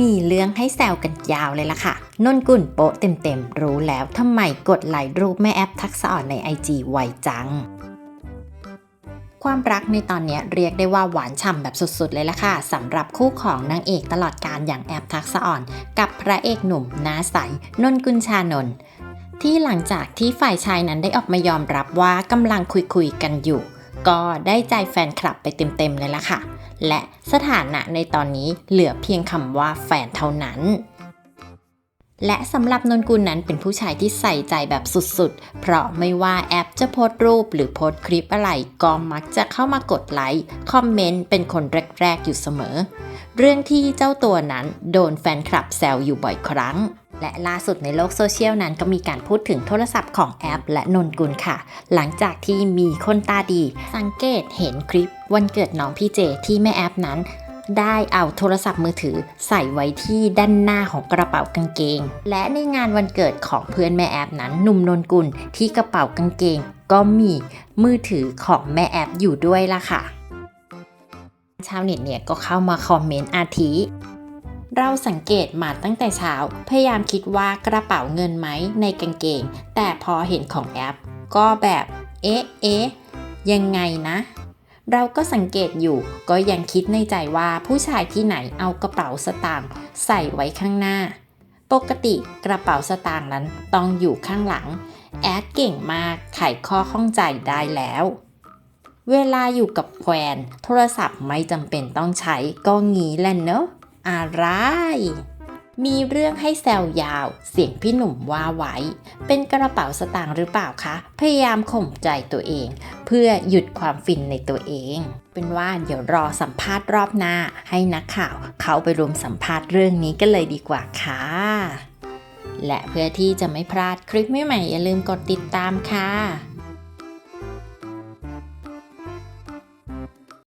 มีเรื่องให้แซวกันยาวเลยล่ะค่ะ นนกุลโปะเต็มๆ รู้แล้วทำไมกดไลค์รูปแม่แอปทักษะอ่อนใน IG ไวจังความรักในตอนนี้เรียกได้ว่าหวานฉ่ำแบบสุดๆเลยล่ะค่ะสำหรับคู่ของนางเอกตลอดการอย่างแอปทักษะอ่อน กับพระเอกหนุ่มน้าใสนนกุลชานนท์ที่หลังจากที่ฝ่ายชายนั้นได้ออกมายอมรับว่ากำลังคุยๆกันอยู่ ก็ได้ใจแฟนคลับไปเต็มๆเลยล่ะค่ะ และสถานะในตอนนี้เหลือเพียงคำว่าแฟนเท่านั้นและสำหรับนนกุลนั้นเป็นผู้ชายที่ใส่ใจแบบสุดๆ เพราะไม่ว่าแอปจะโพสรูปหรือโพสคลิปอะไรก็มักจะเข้ามากดไลค์คอมเมนต์เป็นคนแรกๆอยู่เสมอ เรื่องที่เจ้าตัวนั้นโดนแฟนคลับแซวอยู่บ่อยครั้ง และล่าสุดในโลกโซเชียลนั้นก็มีการพูดถึงโทรศัพท์ของแอป และนนกุลค่ะ หลังจากที่มีคนตาดี สังเกตเห็นคลิป วันเกิดน้องพี่เจที่แม่แอปนั้น ได้เอาโทรศัพท์มือถือใส่ไว้ที่ด้านหน้าของกระเป๋ากางเกง และในงานวันเกิดของเพื่อนแม่แอปนั้นหนุ่มนนกุลที่กระเป๋ากางเกง ก็มีมือถือของแม่แอปอยู่ด้วยล่ะค่ะ ชาวเน็ตเนี่ยก็เข้ามาคอมเมนต์อาทิ เราสังเกตมาตั้งแต่เช้า พยายามคิดว่ากระเป๋าเงินไหมในกางเกง แต่พอเห็นของแอป ก็แบบ เอ๊ะเอ๊ะยังไงนะ เราก็สังเกตอยู่ ก็ยังคิดในใจว่าผู้ชายที่ไหนเอากระเป๋าสตางค์ใส่ไว้ข้างหน้า ปกติกระเป๋าสตางค์นั้นต้องอยู่ข้างหลัง แอดเก่งมากไขข้อข้องใจได้แล้วเวลาอยู่กับแฟนโทรศัพท์ไม่จำเป็นต้องใช้ก็งี้แหละเนอะ อะไร มีเรื่องให้แซวยาว เสียงพี่หนุ่มว่าไว้ เป็นกระเป๋าสตางค์หรือเปล่าคะ พยายามข่มใจตัวเอง เพื่อหยุดความฟินในตัวเอง เป็นว่าเดี๋ยวรอสัมภาษณ์รอบหน้า ให้นักข่าวเขาไปรวมสัมภาษณ์เรื่องนี้กันเลยดีกว่าค่ะ และเพื่อที่จะไม่พลาดคลิปใหม่ๆอย่าลืมกดติดตามค่ะ